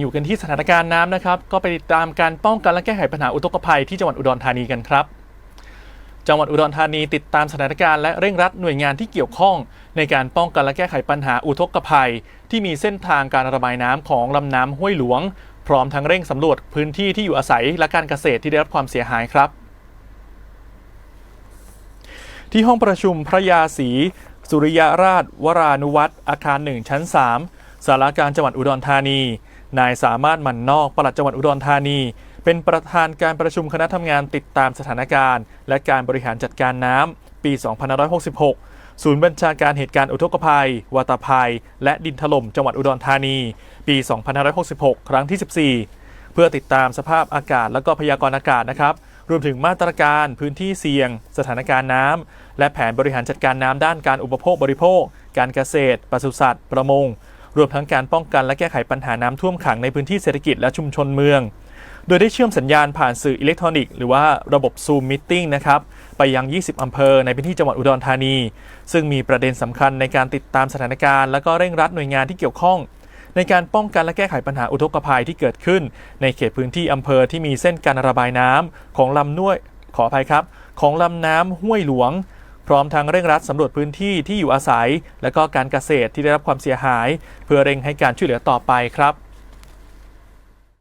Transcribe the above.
อยู่กันที่สถานการณ์น้ำนะครับ ก็ไปติดตามการป้องกันและแก้ไขปัญหาอุทกภัยที่จังหวัดอุดรธานีกันครับ จังหวัดอุดรธานีติดตามสถานการณ์และเร่งรัดหน่วยงานที่เกี่ยวข้อง ในการป้องกันและแก้ไขปัญหาอุทกภัย ที่มีเส้นทางการระบายน้ำของลำน้ำห้วยหลวง พร้อมทั้งเร่งสำรวจพื้นที่ที่อยู่อาศัยและการเกษตรที่ได้รับความเสียหายครับที่ห้องประชุมพระยาศรีสุริยราช วรานุวัตรอาคารหนึ่งชั้น 3 สารากลารจังหวัดอุดรธานี นายสามารถหมันนอกปลัดจังหวัดอุดรธานี เป็นประธานการประชุมคณะทำงานติดตามสถานการณ์ และการบริหารจัดการน้ำปี 2566 ศูนย์บัญชาการเหตุการณ์อุทกภัย วาตภัย และดินถล่มจังหวัดอุดรธานี ปี 2566 ครั้งที่ 14 เพื่อติดตามสภาพอากาศและก็พยากรณ์อากาศนะครับ รวมถึงมาตรการพื้นที่เสี่ยง สถานการณ์น้ำและแผนบริหารจัดการน้ำด้านการอุปโภคบริโภค การเกษตรปศุสัตว์ ประมง รวมทั้งการป้องกันและแก้ไขปัญหาน้ำท่วมขังในพื้นที่เศรษฐกิจและชุมชนเมือง โดยได้เชื่อมสัญญาณผ่านสื่ออิเล็กทรอนิกส์หรือว่าระบบ Zoom Meeting นะครับไปยัง 20 อำเภอในพื้นที่จังหวัดอุดรธานี ซึ่งมีประเด็นสำคัญในการติดตามสถานการณ์ และก็เร่งรัดหน่วยงานที่เกี่ยวข้องในการป้องกันและแก้ไขปัญหาอุทกภัยที่เกิดขึ้น ในเขตพื้นที่อำเภอที่มีเส้นการระบายน้ำของลำน้วยขออภัยครับ ของลำน้ำห้วยหลวง พร้อมทั้งเร่งรัดสำรวจพื้นที่ที่อยู่อาศัย และก็การเกษตรที่ได้รับความเสียหาย เพื่อเร่งให้การช่วยเหลือต่อไปครับ